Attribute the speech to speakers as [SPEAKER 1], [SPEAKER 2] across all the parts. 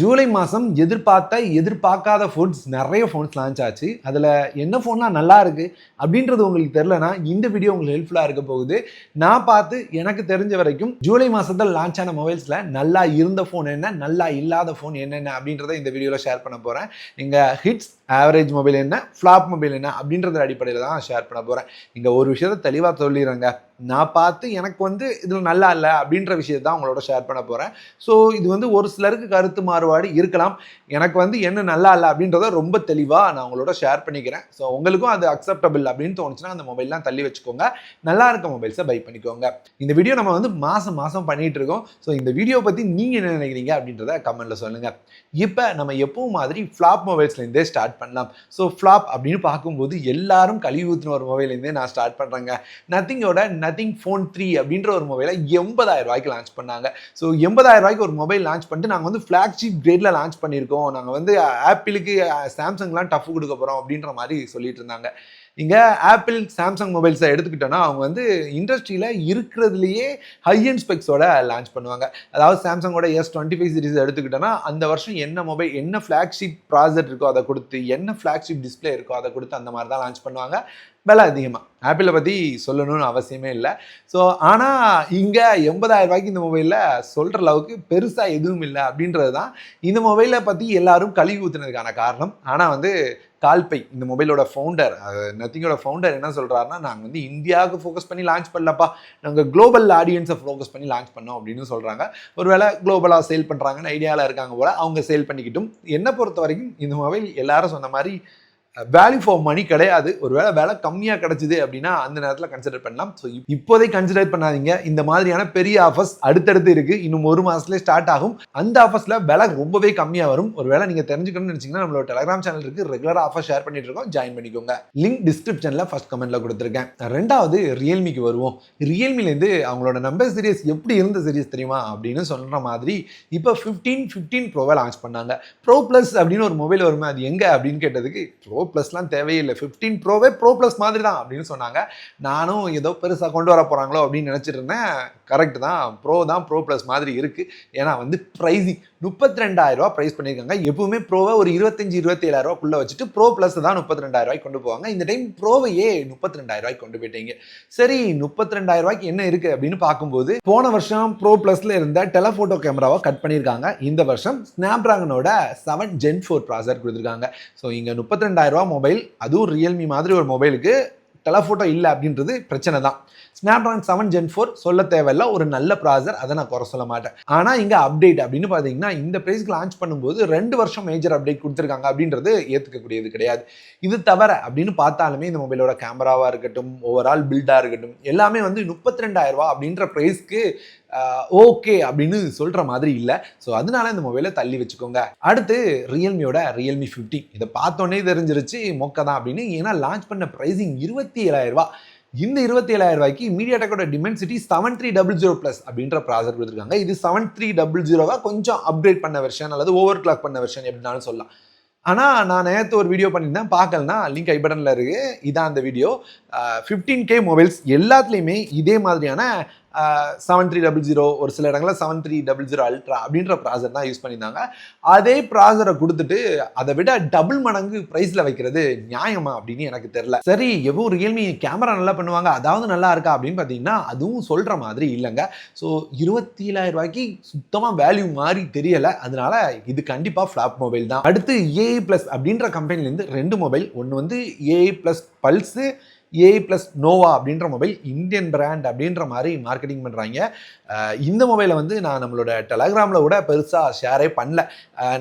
[SPEAKER 1] ஜூலை மாதம் எதிர்பார்த்த எதிர்பார்க்காத ஃபோன்ஸ் நிறைய ஃபோன்ஸ் லான்ச் ஆச்சு. அதில் என்ன ஃபோன்லாம் நல்லா இருக்குது அப்படின்றது உங்களுக்கு தெரிலனா இந்த வீடியோ உங்களுக்கு ஹெல்ப்ஃபுல்லாக இருக்க போகுது. நான் பார்த்து எனக்கு தெரிஞ்ச வரைக்கும் ஜூலை மாதத்தில் லான்ச் ஆன மொபைல்ஸில் நல்லா இருந்த ஃபோன் என்ன நல்லா இல்லாத ஃபோன் என்னென்ன அப்படின்றத இந்த வீடியோவில் ஷேர் பண்ண போகிறேன் இங்கே ஹிட்ஸ் ஆவரேஜ் மொபைல் என்ன ஃப்ளாப் மொபைல் என்ன அப்படின்றத அடிப்படையில் தான் ஷேர் பண்ண போகிறேன் இங்கே ஒரு விஷயத்த தெளிவாக சொல்லிடுறேங்க. நான் பார்த்து எனக்கு வந்து இதில் நல்லா இல்லை அப்படின்ற விஷயத்தை தான் உங்களோட ஷேர் பண்ண போகிறேன் ஸோ இது வந்து ஒரு சிலருக்கு கருத்து மாறுபாடு இருக்கலாம். எனக்கு வந்து என்ன நல்லா இல்லை அப்படின்றத ரொம்ப தெளிவாக நான் உங்களோட ஷேர் பண்ணிக்கிறேன். ஸோ உங்களுக்கும் அது அக்செப்டபிள் அப்படின்னு தோணுச்சுன்னா அந்த மொபைல்லாம் தள்ளி வச்சுக்கோங்க. நல்லா இருக்க மொபைல்ஸை பை பண்ணிக்கோங்க. இந்த வீடியோ நம்ம வந்து மாதம் மாதம் பண்ணிட்டு இருக்கோம். ஸோ இந்த வீடியோ பற்றி நீங்கள் என்ன நினைக்கிறீங்க அப்படின்றத கமெண்ட்டில் சொல்லுங்கள் இப்போ நம்ம எப்பவும் மாதிரி ஃப்ளாப் மொபைல்ஸ்லேருந்தே ஸ்டார்ட் பண்ணலாம். ஸோ ஃப்ளாப் அப்படின்னு பார்க்கும்போது எல்லாரும் கழிவு ஊற்றின ஒரு மொபைல்லேருந்தே நான் ஸ்டார்ட் பண்ணுறேங்க நத்திங்கோட நத்திங் ஃபோன் த்ரீ அப்படின்ற ஒரு மொபைலை எண்பதாயிரம் ரூபாய்க்கு லான்ச் பண்ணாங்க. ஸோ எண்பதாயிரம் ரூபாய்க்கு ஒரு மொபைல் லான்ச் பண்ணிட்டு நாங்கள் வந்து ஃப்ளாக்ஷிப் கிரேடில் லான்ச் பண்ணியிருக்கோம். நாங்கள் வந்து ஆப்பிளுக்கு சாம்சங்லாம் டஃப் கொடுக்க போகிறோம் அப்படின்ற மாதிரி சொல்லிட்டு இருந்தாங்க. இங்கே ஆப்பிள் சாம்சங் மொபைல்ஸை எடுத்துக்கிட்டோன்னா அவங்க வந்து இண்டஸ்ட்ரியில் இருக்கிறதுலையே ஹை அண்ட் ஸ்பெக்ஸோட லான்ச் பண்ணுவாங்க. அதாவது சாம்சங்கோட எஸ் டுவெண்ட்டி ஃபைவ் சீரிஸ் எடுத்துக்கிட்டோன்னா அந்த வருஷம் என்ன மொபைல் என்ன ஃப்ளாக்ஷிப் ப்ராசர் இருக்கோ அதை கொடுத்து என்ன ஃப்ளாக்ஷிப் டிஸ்பிளே இருக்கோ அதை கொடுத்து அந்த மாதிரி தான் லான்ச் பண்ணுவாங்க. விலை அதிகமாக ஆப்பிளை பற்றி சொல்லணும்னு அவசியமே இல்லை. ஸோ ஆனால் இங்கே எண்பதாயிரம் ரூபாய்க்கு இந்த மொபைலில் சொல்கிற அளவுக்கு பெருசாக எதுவும் இல்லை அப்படின்றது தான் இந்த மொபைலை பற்றி எல்லாரும் கழுவி ஊற்றுனதுக்கான காரணம். ஆனால் வந்து கால்பை இந்த மொபைலோட ஃபவுண்டர் நத்திங்கோட ஃபவுண்டர் என்ன சொல்கிறாருன்னா நாங்கள் வந்து இந்தியாவுக்கு ஃபோக்கஸ் பண்ணி லான்ச் பண்ணலப்பா. நாங்கள் குளோபல் ஆடியன்ஸை ஃபோக்கஸ் பண்ணி லான்ச் பண்ணோம் அப்படின்னு சொல்கிறாங்க ஒருவேளை குளோபலாக சேல் பண்ணுறாங்கன்னு ஐடியாவில் இருக்காங்க போல் அவங்க சேல் பண்ணிக்கிட்டும். என்னை பொறுத்த வரைக்கும் இந்த மொபைல் எல்லாரும் சொன்ன மாதிரி வேல்யூ ஃபார் மணி கிடையாது. ஒருவேளை வேலை கம்மியாக கிடைச்சிது அப்படின்னா அந்த நேரத்தில் கன்சிடர் பண்ணலாம். ஸோ இப்போதை கன்சிடர் பண்ணாதீங்க. இந்த மாதிரியான பெரிய ஆஃபர்ஸ் அடுத்தடுத்து இருக்கு. இன்னும் ஒரு மாதத்துலேயே ஸ்டார்ட் ஆகும். அந்த ஆஃபர்ஸில் விலை ரொம்பவே கம்மியாக வரும். ஒரு வேலை நீங்கள் தெரிஞ்சுக்கணும்னு நினச்சிங்கன்னா நம்மளோட டெலிகிராம் சேனல் இருக்கு. ரெகுலராக ஆஃபர் ஷேர் பண்ணிட்டு இருக்கோம். ஜாயின் பண்ணிக்கோங்க. லிங்க் டிஸ்கிரிப்ஷனில் ஃபஸ்ட் கமெண்ட்ல கொடுத்துருக்கேன். ரெண்டாவது ரியல்மிக்கு வருவோம். ரியல்மிலேருந்து அவங்களோட நம்பர் சீரியஸ் எப்படி இருந்த சீரியஸ் தெரியுமா அப்படின்னு சொல்கிற மாதிரி இப்போ ஃபிஃப்டீன் ஃபிஃப்டீன் ப்ரோவை லான்ச் பண்ணாங்க. ப்ரோ ப்ளஸ் அப்படின்னு ஒரு மொபைல் வருமே அது எங்கே அப்படின்னு கேட்டதுக்கு ப்ரோ ப்ரோ ப்ளஸ்லாம் தேவையில்லை. ஃபிஃப்டீன் ப்ரோவே ப்ரோ ப்ளஸ் மாதிரி தான் அப்படின்னு சொன்னாங்க. நானும் ஏதோ பெருசாக கொண்டு வர போகிறாங்களோ அப்படின்னு நினச்சிட்டு இருந்தேன். கரெக்ட் தான். ப்ரோ தான் ப்ரோ ப்ளஸ் மாதிரி இருக்குது ஏன்னா வந்து ப்ரைஸிங் முப்பத்தி ரெண்டாயிரம் ரூபா ப்ரைஸ் பண்ணியிருக்காங்க. எப்பவுமே ப்ரோவை ஒரு இருபத்தஞ்சு இருபத்தி ஏழாயிரம் வச்சுட்டு ப்ரோ ப்ளஸ் தான் முப்பத்தி ரெண்டாயிரம் ரூபாய்க்கு கொண்டு போவாங்க. இந்த டைம் ப்ரோவையே முப்பத்தி ரெண்டாயிரம் ரூபாய்க்கு கொண்டு போயிட்டீங்க. சரி முப்பத்தி ரெண்டாயிரம் ரூபாய்க்கு என்ன இருக்குது அப்படின்னு பார்க்கும்போது போன வருஷம் ப்ரோ ப்ளஸில் இருந்த டெலஃபோட்டோ கேமராவை கட் பண்ணியிருக்காங்க. இந்த வருஷம் ஸ்னாப் ட்ராகனோட செவன் ஜென் ஃபோர் ப்ராசர் கொடுத்துருக்காங்க. ஸோ இங்கே முப்பத்தி ரெண்டாயிரம் ரூபா மொபைல் அதுவும் ரியல்மி மாதிரி ஒரு மொபைலுக்கு டெலஃபோட்டோ இல்லை அப்படின்றது பிரச்சனை தான். ஸ்னாப்ட்ராகன் செவன் ஜென் ஃபோர் சொல்ல தேவையில்ல ஒரு நல்ல ப்ராசர் அதை நான் குறை சொல்ல மாட்டேன். ஆனால் இங்கே அப்டேட் அப்படின்னு பார்த்தீங்கன்னா இந்த ப்ரைஸ்க்கு லான்ச் பண்ணும்போது ரெண்டு வருஷம் மேஜர் அப்டேட் கொடுத்துருக்காங்க அப்படின்றது ஏற்றுக்கக்கூடியது கிடையாது. இது தவிர அப்படின்னு பார்த்தாலுமே இந்த மொபைலோட கேமராவாக இருக்கட்டும் ஓவரால் பில்டாக இருக்கட்டும் எல்லாமே வந்து முப்பத்தி ரெண்டாயிரம் ரூபா அப்படின்ற ப்ரைஸ்க்கு ஓகே அப்படின்னு சொல்கிற மாதிரி இல்லை. ஸோ அதனால இந்த மொபைலை தள்ளி வச்சுக்கோங்க. அடுத்து ரியல்மியோட ரியல்மி ஃபிஃப்டி இதை பார்த்தோன்னே தெரிஞ்சிருச்சு மொக்க தான் அப்படின்னு. ஏன்னா லான்ச் பண்ண ப்ரைஸிங் இருபத்தி ஏழாயிரம் ரூபா இந்த இருபத்தி ஏழாயிரம் ரூபாய்க்கு மீடியா டெக்கோட Dimensity seven three double zero plus அப்படின்ற ப்ராசர் கொடுத்துருக்காங்க. இது செவன் த்ரீ டபுள் ஜீரோவாக கொஞ்சம் அப்கிரேட் பண்ண வெர்ஷன் அல்லது ஓவர் கிளாக் பண்ண வெர்ஷன் எப்படினாலும் சொல்லலாம். ஆனால் நான் நேற்று ஒரு வீடியோ பண்ணியிருந்தேன். பார்க்கலனா லிங்க் ஐ பட்டனில் இருக்குது இதான் அந்த வீடியோ ஃபிஃப்டீன் கே மொபைல்ஸ் எல்லாத்துலேயுமே இதே மாதிரியான செவன் த்ரீ டபுள் ஜீரோ ஒரு சில இடங்களில் seven three double zero ultra அப்படின்ற ப்ராசர் தான் யூஸ் பண்ணியிருந்தாங்க. அதே ப்ராசரை கொடுத்துட்டு அதை விட டபுள் மடங்கு ப்ரைஸில் வைக்கிறது நியாயமா அப்படின்னு எனக்கு தெரில சரி எவ்வளோ ரியல்மி கேமரா நல்லா பண்ணுவாங்க அதாவது நல்லா இருக்கா அப்படின்னு பார்த்தீங்கன்னா அதுவும் சொல்கிற மாதிரி இல்லைங்க. ஸோ இருபத்தி ஏழாயிரம் ரூபாய்க்கு சுத்தமாக வேல்யூ மாதிரி தெரியலை. அதனால இது கண்டிப்பாக ஃப்ளாப் மொபைல் தான். அடுத்து ஏஐ ப்ளஸ் அப்படின்ற கம்பெனிலேருந்து ரெண்டு மொபைல் ஒன்று வந்து AI plus pulse AI plus Nova அப்படின்ற மொபைல் இந்தியன் பிராண்ட் அப்படின்ற மாதிரி மார்க்கெட்டிங் பண்ணுறாங்க இந்த மொபைலை வந்து நான் நம்மளோட டெலகிராமில் கூட பெருசாக ஷேரே பண்ணல.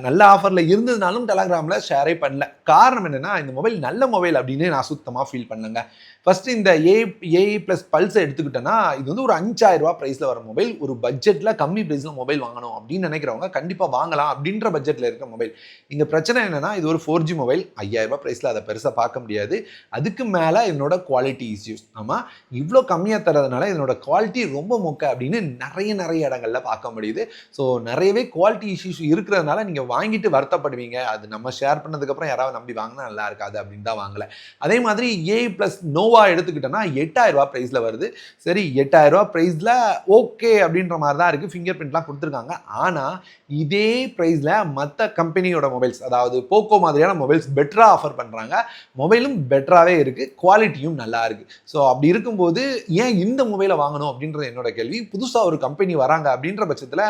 [SPEAKER 1] நல்ல ஆஃபரில் இருந்ததுனாலும் டெலகிராமில் ஷேரே பண்ணல. காரணம் என்னென்னா இந்த மொபைல் நல்ல மொபைல் அப்படின்னு நான் சுத்தமாக ஃபீல் பண்ணேங்க ஃபஸ்ட்டு இந்த ஏ ஏஐ ப்ளஸ் பல்ஸை எடுத்துக்கிட்டோன்னா இது வந்து ஒரு அஞ்சாயிரரூபா ப்ரைஸில் வர மொபைல் ஒரு பட்ஜெட்டில் கம்மி ப்ரைஸில் மொபைல் வாங்கணும் அப்படின்னு நினைக்கிறவங்க கண்டிப்பாக வாங்கலாம் அப்படின்ற பட்ஜெட்டில் இருக்க மொபைல் இங்கே பிரச்சனை என்னென்னா இது ஒரு ஃபோர் ஜி மொபைல் ஐயாயிரம் ப்ரைஸில் அதை பெருசாக பார்க்க முடியாது. அதுக்கு மேலே இதனோட குவாலிட்டி இஷ்யூஸ் ஆமாம் இவ்வளோ கம்மியாக தரதுனால இதனோட குவாலிட்டி ரொம்ப மொக்க அப்படின்னு நிறைய நிறைய இடங்கள்ல பார்க்க முடியுது. ஸோ நிறையவே குவாலிட்டி இஷ்யூஸ் இருக்கிறதுனால நீங்கள் வாங்கிட்டு வருத்தப்படுவீங்க. அது நம்ம ஷேர் பண்ணதுக்கப்புறம் யாராவது நம்பி வாங்கினா நல்லா இருக்காது அப்படின்னு தான் வாங்கலை. அதே மாதிரி ஏ ப்ளஸ் நோவா எடுத்துக்கிட்டோன்னா எட்டாயிரரூபா ப்ரைஸில் வருது. சரி எட்டாயிரம் ப்ரைஸில் ஓகே அப்படின்ற மாதிரி தான் இருக்குது ஃபிங்கர் பிரிண்ட்லாம் கொடுத்துருக்காங்க. ஆனால் இதே ப்ரைஸில் மற்ற கம்பெனியோட மொபைல்ஸ் அதாவது போக்கோ மாதிரியான மொபைல்ஸ் பெட்டராக ஆஃபர் பண்ணுறாங்க மொபைலும் பெட்டராகவே இருக்குது குவாலிட்டியும் நல்லா இருக்கு. ஸோ அப்படி இருக்கும்போது ஏன் இந்த மொபைலை வாங்கணும் அப்படின்றது என்னோட கேள்வி. புதுசாக ஒரு கம்பெனி வராங்க அப்படின்ற பட்சத்தில்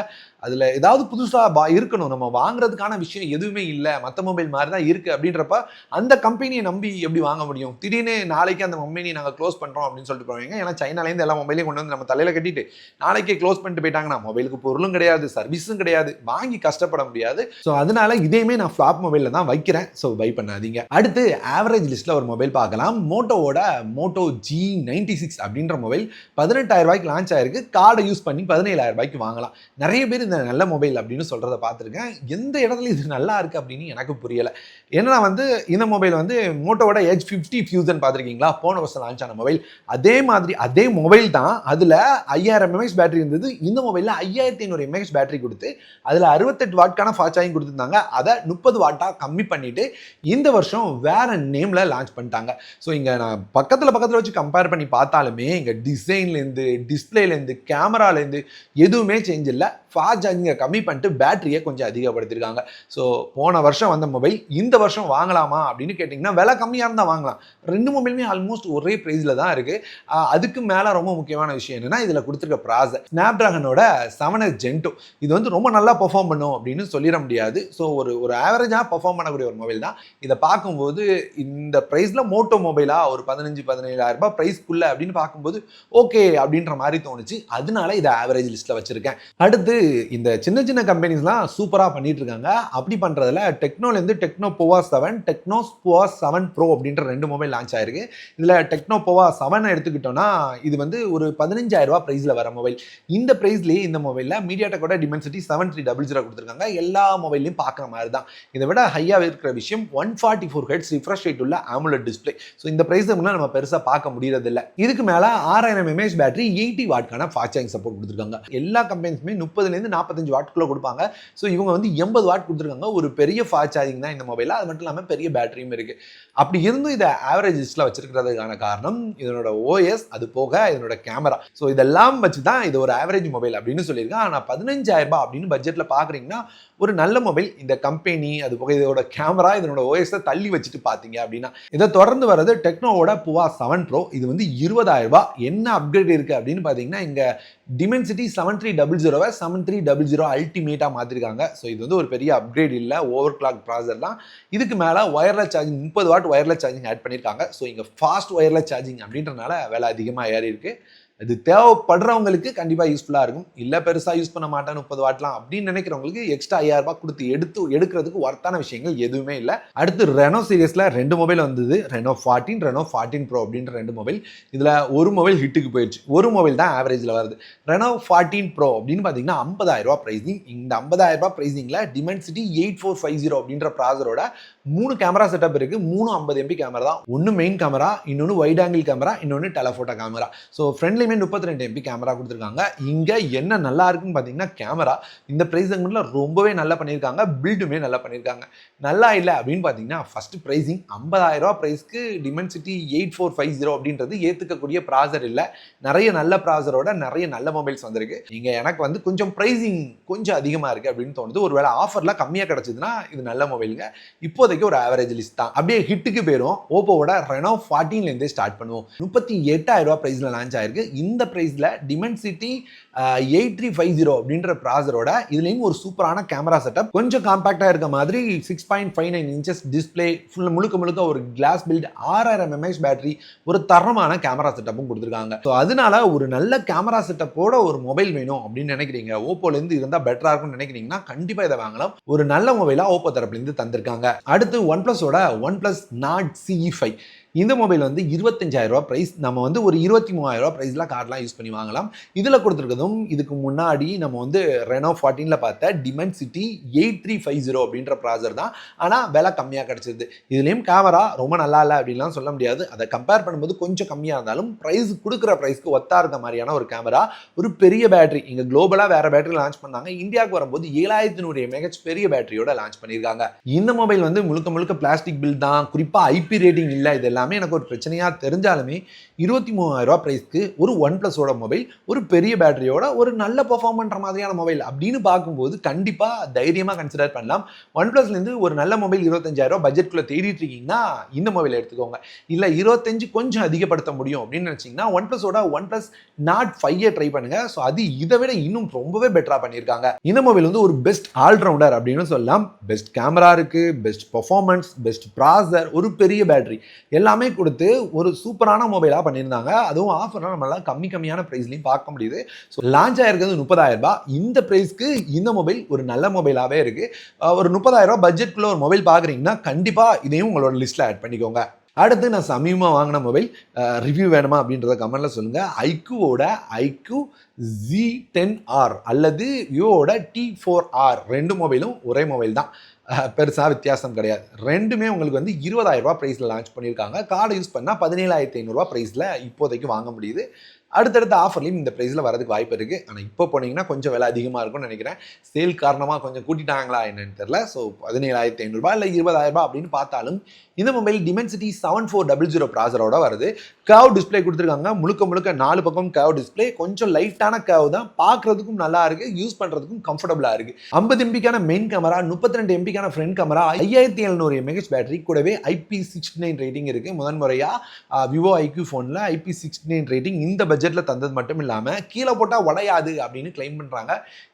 [SPEAKER 1] அதில் ஏதாவது புதுசாக பா இருக்கணும். நம்ம வாங்குறதுக்கான விஷயம் எதுவுமே இல்லை. மற்ற மொபைல் மாதிரி தான் இருக்குது அப்படின்றப்ப அந்த கம்பெனியை நம்பி எப்படி வாங்க முடியும்? திடீர்னு நாளைக்கு அந்த கம்பெனியை நாங்கள் க்ளோஸ் பண்ணுறோம் அப்படின்னு சொல்லிட்டு போவீங்க ஏன்னா சைனாலேருந்து எல்லா மொபைலையும் கொண்டு வந்து நம்ம தலையில் கட்டிட்டு நாளைக்கே க்ளோஸ் பண்ணிட்டு போயிட்டாங்கன்னா மொபைலுக்கு பொருளும் கிடையாது சர்வீஸும் கிடையாது வாங்கி கஷ்டப்பட முடியாது. ஸோ அதனால இதையுமே நான் ஃப்ளாப் மொபைலில் தான் வைக்கிறேன். ஸோ பை பண்ணாதீங்க. அடுத்து ஆவரேஜ் லிஸ்ட்டில் ஒரு மொபைல் பார்க்கலாம். மோட்டோவோட மோட்டோ ஜி நைன்டி சிக்ஸ் அப்படின்ற மொபைல் பதினெட்டாயிரம் ரூபாய்க்கு லான்ச் ஆயிருக்கு. கார்டை யூஸ் பண்ணி பதினேழாயிரம் ரூபாய்க்கு வாங்கலாம். நிறைய பேர் இந்த நல்ல மொபைல் அப்படின்னு சொல்கிறத பார்த்துருக்கேன். எந்த இடத்துல இது நல்லா இருக்குது அப்படின்னு எனக்கு புரியலை. ஏன்னா வந்து இந்த மொபைல் வந்து மோட்டோவோட ஹெச் ஃபிஃப்டி ஃபியூசன் பார்த்துருக்கீங்களா? போன வருஷம் லான்ச் ஆன மொபைல் அதே மாதிரி அதே மொபைல் தான் அதில் ஐயாயிரம் எம்ஏஹெச் பேட்டரி இருந்தது. இந்த மொபைலில் ஐயாயிரத்தி ஐநூறு எம்எஸ் பேட்டரி கொடுத்து அதில் அறுபத்தெட்டு வாட்கான ஃபாஸ்ட் சார்ஜிங் கொடுத்துருந்தாங்க. அதை முப்பது வாட்டாக கம்மி பண்ணிவிட்டு இந்த வருஷம் வேறு நேமில் லான்ச் பண்ணிட்டாங்க. ஸோ இங்கே நான் பக்கத்தில் பக்கத்தில் வச்சு கம்பேர் பண்ணி பார்த்தாலுமே இங்கே டிசைன்லேருந்து டிஸ்பிளேலேருந்து கேமராலேருந்து எதுவுமே சேஞ்ச் இல்லை. ஃபாஸ்ட் சார்ஜிங்கை கம்மி பண்ணிட்டு பேட்டரியை கொஞ்சம் அதிகப்படுத்தியிருக்காங்க. ஸோ போன வருஷம் வந்த மொபைல் இந்த வருஷம் வாங்கலாமா அப்படின்னு கேட்டிங்கன்னா விலை கம்மியாக இருந்தால் வாங்கலாம். ரெண்டு மொபைலுமே ஆல்மோஸ்ட் ஒரே ப்ரைஸில் தான் இருக்குது அதுக்கு மேலே ரொம்ப முக்கியமான விஷயம் என்னென்னா இதில் கொடுத்துருக்க ப்ராசர் ஸ்னாப் ட்ராகனோட செவன் எஸ் ஜென்டோ இது வந்து ரொம்ப நல்லா பெர்ஃபார்ம் பண்ணும் அப்படின்னு சொல்லிட முடியாது. ஸோ ஒரு ஒரு ஆவரேஜாக பெர்ஃபார்ம் பண்ணக்கூடிய ஒரு மொபைல் தான். இதை பார்க்கும்போது இந்த ப்ரைஸில் மோட்டோ மொபைலாக ஒரு பதினஞ்சு பதினேழாயிரம் ரூபாய் ப்ரைஸ்க்குள்ளே அப்படின்னு பார்க்கும்போது ஓகே அப்படின்ற மாதிரி தோணுச்சு. அதனால இதை ஆவரேஜ் லிஸ்ட்டில் வச்சுருக்கேன். அடுத்து இந்த சின்ன சின்ன கம்பெனிஸ்லாம் சூப்பராக பண்ணிட்டு இருக்காங்க அப்படி பண்ணுறதுல டெக்னோலேருந்து Tecno Pova seven Tecno Pova seven pro அப்படின்ற ரெண்டு மொபைல் லான்ச் ஆயிருக்கு. இதில் டெக்னோ போவா செவன் எடுத்துக்கிட்டோம்னா இது வந்து ஒரு பதினஞ்சாயிரரூபா ப்ரைஸில் வர மொபைல் இந்த ப்ரைஸ்லேயே இந்த மொபைலில் மீடியாடெக்கோட Dimensity seven three double zero கொடுத்துருக்காங்க. எல்லா மொபைல்லையும் பார்க்குற மாதிரி தான். இதை விட ஹையாக இருக்கிற விஷயம் one forty four hertz refresh rate உள்ள ஆமுலட் டிஸ்பிளே ஸோ இந்த ப்ரைஸ் நம்ம பெருசாக பார்க்க முடியறதில்ல. இதுக்கு மேலே ஆறாயிரம் எம்ஏஹெச் பேட்டரி எயிட்டி வாட்கான ஃபாஸ்ட் சார்ஜிங் சப்போர்ட் கொடுத்துருக்காங்க. எல்லா கம்பெனிஸுமே முப்பதுலேருந்து நாற்பத்தஞ்சு வாட்குள்ளே கொடுப்பாங்க. ஸோ இவங்க வந்து எண்பது வாட் கொடுத்துருக்காங்க. ஒரு பெரிய ஃபாஸ்ட் சார்ஜிங் தான் இந்த மொபைலில் அது மட்டும் இல்லாமல் பெரிய பேட்டரியும் இருக்குது அப்படி இருந்தும் இதை ஆவரேஜ் லிஸ்ட்டில் வச்சிருக்கிறதுக்கான காரணம் இதனோட ஓஎஸ் அது போக இதனோட கேமரா ஸோ இதெல்லாம் வச்சு தான் இது ஒரு ஆவரேஜ் மொபைல் அப்படின்னு சொல்லியிருக்கேன் ஆனால் பதினஞ்சாயிரம் ரூபாய் அப்படின்னு பட்ஜெட்டில் பார்க்குறீங்கன்னா ஒரு நல்ல மொபைல் இந்த கம்பெனி அது போக இதோட கேமரா இதனோட ஓஎஸை தள்ளி வச்சுட்டு பார்த்தீங்க அப்படின்னா இதை தொடர்ந்து வர்றது டெக்னோவோட புவா செவன் ப்ரோ இது வந்து இருபதாயிரம் ரூபாய். என்ன அப்கிரேட் இருக்குது அப்படின்னு பார்த்தீங்கன்னா இங்கே டிமென்சிட்டி செவன் த்ரீ டபுள் ஜீரோவை செவன் த்ரீ டபுள் ஜீரோ அல்டிமேட்டாக மாற்றிருக்காங்க ஸோ இது வந்து ஒரு பெரிய அப்கிரேட் இல்லை. ஓவர் கிளாக் ப்ராசர் தான். இதுக்கு மேலே ஒயர்லெஸ் சார்ஜிங் முப்பது வாட் ஒயர்லெஸ் சார்ஜிங் ஆட் பண்ணியிருக்காங்க ஸோ இங்கே ஃபாஸ்ட் ஒயர்லெஸ் சார்ஜிங் அப்படின்றனால விலை அதிகமாக ஏறி இருக்கு இது தேவைப்படுறவங்களுக்கு கண்டிப்பாக யூஸ்ஃபுல்லாக இருக்கும். இல்லை பெருசாக யூஸ் பண்ண மாட்டேன் முப்பது வாட்லாம் அப்படின்னு நினைக்கிறவங்களுக்கு எக்ஸ்ட்ரா ஐயாயிரம் ரூபாய் கொடுத்து எடுத்து எடுக்கிறதுக்கு ஒர்த்தான விஷயங்கள் எதுவுமே இல்லை. அடுத்து ரெனோ சீரியஸில் ரெண்டு மொபைல் வந்தது. Reno fourteen Reno fourteen pro அப்படின்ற ரெண்டு மொபைல் இதில் ஒரு மொபைல் ஹிட்டுக்கு போயிடுச்சு. ஒரு மொபைல் தான் ஆவரேஜில் வருது. ரெனோ ஃபார்ட்டின் ப்ரோ அப்படின்னு பார்த்தீங்கன்னா ஐம்பதாயிரரூபா ப்ரைஸிங் இந்த ஐம்பதாயிரரூபா ப்ரைஸிங்கில் Dimensity eight four five zero அப்படின்ற ப்ராசரோட மூணு கேமரா செட்டப் இருக்கு. மூணு ஐம்பது எம்பி கேமரா தான். ஒன்று மெயின் கேமரா இன்னொன்று வைட் ஆங்கிள் கேமரா இன்னொன்று டெலஃபோட்டோ கேமரா ஸோ ஃப்ரெண்ட்லியுமே முப்பத்தி ரெண்டு எம்பி கேமரா கொடுத்துருக்காங்க. இங்கே என்ன நல்லா இருக்குன்னு பார்த்தீங்கன்னா கேமரா இந்த ப்ரைஸ் செக்மெண்ட்டில் ரொம்பவே நல்லா பண்ணியிருக்காங்க. பில்டுமே நல்லா பண்ணியிருக்காங்க. நல்லா இல்லை அப்படின்னு பார்த்தீங்கன்னா ஃபர்ஸ்ட் ப்ரைஸிங் ஐம்பதாயிரம் ரூபா ப்ரைஸ்க்கு Dimensity eight four five zero அப்படின்றது ஏற்றுக்கக்கூடிய ப்ராசர் இல்லை. நிறைய நல்ல ப்ராசரோட நிறைய நல்ல மொபைல்ஸ் வந்திருக்கு. இங்கே எனக்கு வந்து கொஞ்சம் ப்ரைஸிங் கொஞ்சம் அதிகமாக இருக்குது அப்படின்னு தோணுது. ஒருவேளை ஆஃபர்லாம் கம்மியாக கிடச்சிதுன்னா இது நல்ல மொபைலுங்க இப்போதைக்கு ஒரு ஆவரேஜ் லிஸ்ட் தான். அப்படியே ஹிட்டுக்கு போயிடும் ஓப்போவோட ரெனோ ஃபார்ட்டீன்லேருந்தே ஸ்டார்ட் பண்ணுவோம். முப்பத்தி எட்டாயிரம் ரூபா ப்ரைஸில் லான்ச் ஆயிருக்கு. இந்த ப்ரைஸில் Dimensity eight three five zero அப்படின்ற ப்ராசரோட இதுலேயும் ஒரு சூப்பரான கேமரா செட்டப் கொஞ்சம் காம்பாக்டாக இருக்க மாதிரி six point five nine inches display full முழுக்க முழுக்க ஒரு கிளாஸ் பில்ட் ஆறாயிரம் எம்ஏஹெச் பேட்டரி ஒரு தரமான கேமரா செட்டப்பும் கொடுத்துருக்காங்க. ஸோ அதனால ஒரு நல்ல கேமரா செட்டப்போட ஒரு மொபைல் வேணும் அப்படின்னு நினைக்கிறீங்க. ஓப்போலேருந்து இருந்தால் பெட்டராக இருக்கும்னு நினைக்கிறீங்கன்னா கண்டிப்பாக இதை வாங்கலாம். ஒரு நல்ல மொபைலாக ஓப்போ தரப்புலேருந்து தந்திருக்காங்க. அடுத்து one ப்ளஸோட one plus Nord CE five இந்த மொபைல் வந்து இருபத்தஞ்சாயிரம் ரூபா ப்ரைஸ் நம்ம வந்து ஒரு இருபத்தி மூவாயிரம் ரூபா ப்ரைஸ்லாம் கார்டெலாம் யூஸ் பண்ணி வாங்கலாம். இதில் கொடுத்துருக்கதும் இதுக்கு முன்னாடி நம்ம வந்து ரெனோ ஃபார்ட்டீனில் பார்த்த Dimensity eight three five zero அப்படின்ற ப்ராசர் தான். ஆனால் விலை கம்மியாக கிடச்சிது. இதுலேயும் கேமரா ரொம்ப நல்லா இல்லை அப்படின்லாம் சொல்ல முடியாது. அதை கம்பேர் பண்ணும்போது கொஞ்சம் கம்மியாக இருந்தாலும் ப்ரைஸ் கொடுக்குற ப்ரைஸ்க்கு ஒத்தா இருந்த மாதிரியான ஒரு கேமரா ஒரு பெரிய பேட்டரி இங்கே குளோபலாக வேறு பேட்டரி லான்ச் பண்ணாங்க. இந்தியாவுக்கு வரும்போது ஏழாயிரத்தி நூறு எம்ஏஹெச் பெரிய பேட்டரியோட லான்ச் பண்ணியிருக்காங்க. இந்த மொபைல் வந்து முழுக்க முழுக்க பிளாஸ்டிக் பில் தான். குறிப்பாக ஐபி ரேட்டிங் இல்லை இதெல்லாம். எல்லாமே எனக்கு ஒரு பிரச்சனையாக தெரிஞ்சாலுமே இருபத்தி மூவாயிரம் ரூபா ப்ரைஸ்க்கு ஒரு ஒன் ப்ளஸோட மொபைல் ஒரு பெரிய பேட்டரியோட ஒரு நல்ல பெர்ஃபார்ம் பண்ணுற மாதிரியான மொபைல் அப்படின்னு பார்க்கும்போது கண்டிப்பாக தைரியமாக கன்சிடர் பண்ணலாம். ஒன் ப்ளஸ்லேருந்து ஒரு நல்ல மொபைல் இருபத்தஞ்சாயிரம் ரூபா பட்ஜெட்குள்ளே தேடிட்டு இருக்கீங்கன்னா இந்த மொபைல் எடுத்துக்கோங்க. இல்லை இருபத்தஞ்சு கொஞ்சம் அதிகப்படுத்த முடியும் அப்படின்னு நினச்சிங்கன்னா one ப்ளஸோட one plus Nord five try பண்ணுங்க. ஸோ அது இதை விட இன்னும் ரொம்பவே பெட்டராக பண்ணியிருக்காங்க. இந்த மொபைல் வந்து ஒரு பெஸ்ட் ஆல்ரவுண்டர் அப்படின்னு சொல்லலாம். பெஸ்ட் கேமரா இருக்குது பெஸ்ட் பர்ஃபார்மன்ஸ் பெஸ்ட் ப்ராசர் ஒரு பெரிய பேட்டரி எல்லாமே கொடுத்து ஒரு சூப்பரான மொபைலாக பண்ணியிருந்தாங்க. அதுவும் ஆஃபர்லாம் நம்மளால் கம்மி கம்மியான ப்ரைஸ்லையும் பார்க்க முடியுது. ஸோ லான்ச் ஆயிருக்கிறது முப்பதாயிரம் ரூபாய். இந்த ப்ரைஸ்க்கு இந்த மொபைல் ஒரு நல்ல மொபைலாகவே இருக்கு. ஒரு முப்பதாயிரம் ரூபாய் பட்ஜெட்குள்ள ஒரு மொபைல் பார்க்குறீங்கன்னா கண்டிப்பாக இதையும் உங்களோட லிஸ்ட்டில் ஆட் பண்ணிக்கோங்க. அடுத்து நான் சமீபமாக வாங்கின மொபைல் ரிவ்யூ வேணுமா அப்படின்றத கமெண்ட்டில் சொல்லுங்கள் ஐக்யூவோட ஐக்யூ ஜி டென் ஆர் அல்லது விவோட டி ஃபோர் ஆர் ரெண்டு மொபைலும் ஒரே மொபைல் தான். பெருசாக வித்தியாசம் கிடையாது. ரெண்டுமே உங்களுக்கு வந்து இருபதாயிரம் ப்ரைஸில் லான்ச் பண்ணியிருக்காங்க. கார்டு யூஸ் பண்ணால் பதினேழாயிரத்தி ஐநூறுரூவா ப்ரைஸில் இப்போதைக்கு வாங்க முடியுது. அடுத்தடுத்த ஆஃபர்லையும் இந்த ப்ரைஸில் வரதுக்கு வாய்ப்பு இருக்குது ஆனால் இப்போ போனீங்கன்னா கொஞ்சம் விலை அதிகமாக இருக்கும்னு நினைக்கிறேன். சேல் காரணமாக கொஞ்சம் கூட்டிட்டாங்களா என்னன்னு தெரில ஸோ பதினேழாயிரத்தி ஐநூறுரூபா இல்லை இருபதாயிரரூபா அப்படின்னு பார்த்தாலும் இந்த mobile Dimensity seven four double zero ப்ராசரோட வருது. கேவ் டிஸ்ப்ளே கொடுத்துருக்காங்க. முழுக்க முழுக்க நாலு பக்கம் கேவ் டிஸ்ப்ளே கொஞ்சம் லைட்டான கேவ் தான். பார்க்குறதுக்கும் நல்லா இருக்கு. யூஸ் பண்ணுறதுக்கும் கம்ஃபர்டபுளாக இருக்கு. ஐம்பது எம்பிக்கான மெயின் கேமரா முப்பத்தி ரெண்டு எம்பிக்கான ஃப்ரண்ட் கேமரா ஐயாயிரத்தி எழுநூறு எம்ஏஹெச் பேட்டரி கூடவே ஐபி சிக்ஸ்டி நைன் ரேட்டிங் இருக்கு. முதன்முறையாக விவோ ஐக்யூ ஃபோனில் ஐபி சிக்ஸ்டி நைன் ரேட்டிங் இந்த பட்ஜெட் பட்ஜெட்டில் தந்தது மட்டும் இல்லாமல் கீழே போட்டால் உடையாது அப்படின்னு கிளைம் பண்ணுறாங்க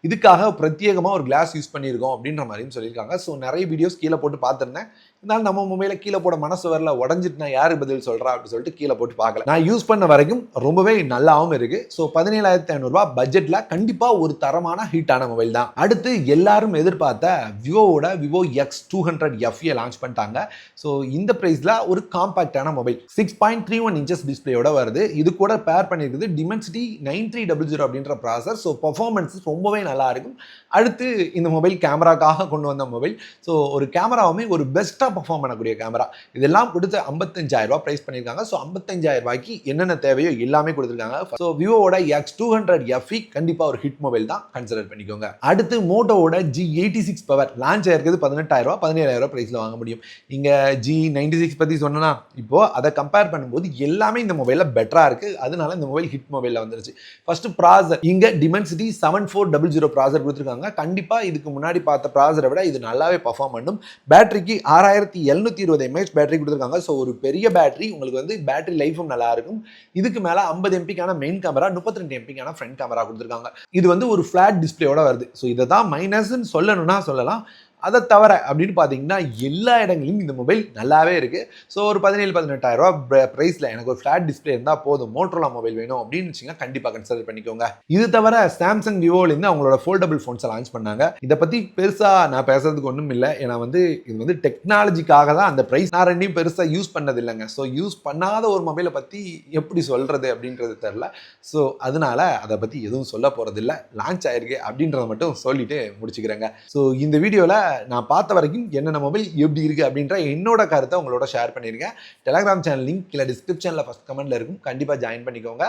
[SPEAKER 1] இதுக்காக பிரத்யேகமாக ஒரு கிளாஸ் யூஸ் பண்ணியிருக்கோம் அப்படின்ற மாதிரியும் சொல்லியிருக்காங்க. ஸோ நிறைய வீடியோஸ் கீழே போட்டு பார்த்துருந்தேன். இருந்தாலும் நம்ம மொபைலில் கீழே போட மனசு வரல உடஞ்சிட்டு நான் பதில் சொல்கிறா அப்படின்னு சொல்லிட்டு கீழே போட்டு பார்க்கல. நான் யூஸ் பண்ண வரைக்கும் ரொம்பவே நல்லாவும் இருக்கு. ஸோ பதினேழாயிரத்தி ஐநூறுரூவா பட்ஜெட்டில் கண்டிப்பாக ஒரு தரமான ஹீட்டான மொபைல் தான். அடுத்து எல்லாரும் எதிர்பார்த்த விவோவோட Vivo X two hundred FE launch பண்ணிட்டாங்க. ஸோ இந்த ப்ரைஸில் ஒரு காம்பாக்டான mobile six point three one inches டிஸ்பிளேயோட வருது. இது கூட பேர் பண்ணியிருக்குது Dimensity nine three double zero அப்படின்ற ப்ராசர் ஸோ பர்ஃபார்மன்ஸ் ரொம்பவே நல்லா இருக்கும். அடுத்து இந்த மொபைல் கேமராக்காக கொண்டு வந்த மொபைல் ஸோ ஒரு கேமராவுமே ஒரு பெஸ்ட்டாக பர்ஃபார்ம் பண்ணக்கூடிய கேமரா இதெல்லாம் கொடுத்து ஐம்பத்தஞ்சாயிரம் ப்ரைஸ் பண்ணியிருக்காங்க. ஸோ ஐம்பத்தஞ்சாயிரம் ரூபாய்க்கு என்னென்ன தேவையோ எல்லாமே கொடுத்துருக்காங்க. ஸோ விவோவோட எக்ஸ் டூ ஹண்ட்ரட் எஃப்இ கண்டிப்பாக ஒரு ஹிட் மொபைல் தான் கன்சிடர் பண்ணிக்கோங்க. அடுத்து மோட்டோவோட G eighty six power launch ஆயிருக்கிறது பதினெட்டாயிரம் ரூபா பதினேழாயிரம் ப்ரைஸில் வாங்க முடியும். இங்கே ஜி நைன்டி சிக்ஸ் பற்றி சொன்னா இப்போது அதை கம்பேர் பண்ணும்போது எல்லாமே இந்த மொபைலில் பெட்டராக இருக்குது அதனால இந்த மொபைல் ஹிட் மொபைலில் வந்துருச்சு. ஃபர்ஸ்ட் ப்ராசர் இங்கே Dimensity seven four double zero processor கொடுத்துருக்காங்க. கண்டிப்பாக இதுக்கு முன்னாடி பார்த்த ப்ராசரை விட இது நல்லாவே பர்ஃபார்ம் பண்ணும். பேட்டரிக்கு ஆறாயிரம் ஆறாயிரத்தி எழுநூத்தி இருபது எம்ஏஹெச் பேட்டரி கொடுத்துருக்காங்க. ஸோ ஒரு பெரிய பேட்டரி உங்களுக்கு வந்து பேட்டரி லைஃபும் நல்லா இருக்கும். இதுக்கு மேலே ஐம்பது எம்பிக்கான மெயின் கேமரா முப்பத்தி ரெண்டு எம்பிக்கான ஃப்ரண்ட் கேமரா கொடுத்துருக்காங்க. இது வந்து ஒரு ஃப்ளாட் டிஸ்பிளேயோட வருது. ஸோ இதை தான் மைனஸ்ன்னு சொல்லணும்னா சொல்லலாம். அதை தவிர அப்படின்னு பார்த்தீங்கன்னா எல்லா இடங்களிலும் இந்த மொபைல் நல்லாவே இருக்குது ஸோ ஒரு பதினேழு பதினெட்டாயிரம் ரூபா ப்ரைஸில் எனக்கு ஒரு ஃப்ளாட் டிஸ்பிளே இருந்தால் போதும். மோட்ரோலா மொபைல் வேணும் அப்படின்னு வச்சிங்கன்னா கண்டிப்பாக கன்சிடர் பண்ணிக்கோங்க. இது தவிர சாம்சங் விவோலேருந்து அவங்களோட ஃபோல்டபுள் ஃபோன்ஸை லான்ச் பண்ணாங்க. இதை பற்றி பெருசாக நான் பேசுறதுக்கு ஒன்றும் இல்லை. ஏன்னா வந்து இது வந்து டெக்னாலஜிக்காக தான் அந்த ப்ரைஸ் நான் ரெண்டையும் பெருசாக யூஸ் பண்ணது இல்லைங்க ஸோ யூஸ் பண்ணாத ஒரு மொபைலை பற்றி எப்படி சொல்கிறது அப்படின்றது தெரில ஸோ அதனால அதை பற்றி எதுவும் சொல்ல போகிறதில்ல லான்ச் ஆயிருக்கு அப்படின்றத மட்டும் சொல்லிட்டு முடிச்சுக்கிறேங்க. ஸோ இந்த வீடியோவில் நான் பார்த்த வரைக்கும் என்னென்ன மொபைல் எப்படி இருக்குது அப்படின்ற என்னோட கருத்தை உங்களோட ஷேர் பண்ணியிருக்கேன் டெலகிராம் சேனல் லிங்க் கீழே டிஸ்கிரிப்ஷனில் ஃபஸ்ட் கமெண்ட்டில் இருக்கும். கண்டிப்பாக ஜாயின் பண்ணிக்கோங்க.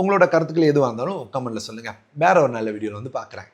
[SPEAKER 1] உங்களோட கருத்துக்கள் எதுவாக இருந்தாலும் கமெண்ட்டில் சொல்லுங்கள் வேறு ஒரு நல்ல வீடியோவில் வந்து பார்க்குறேன்.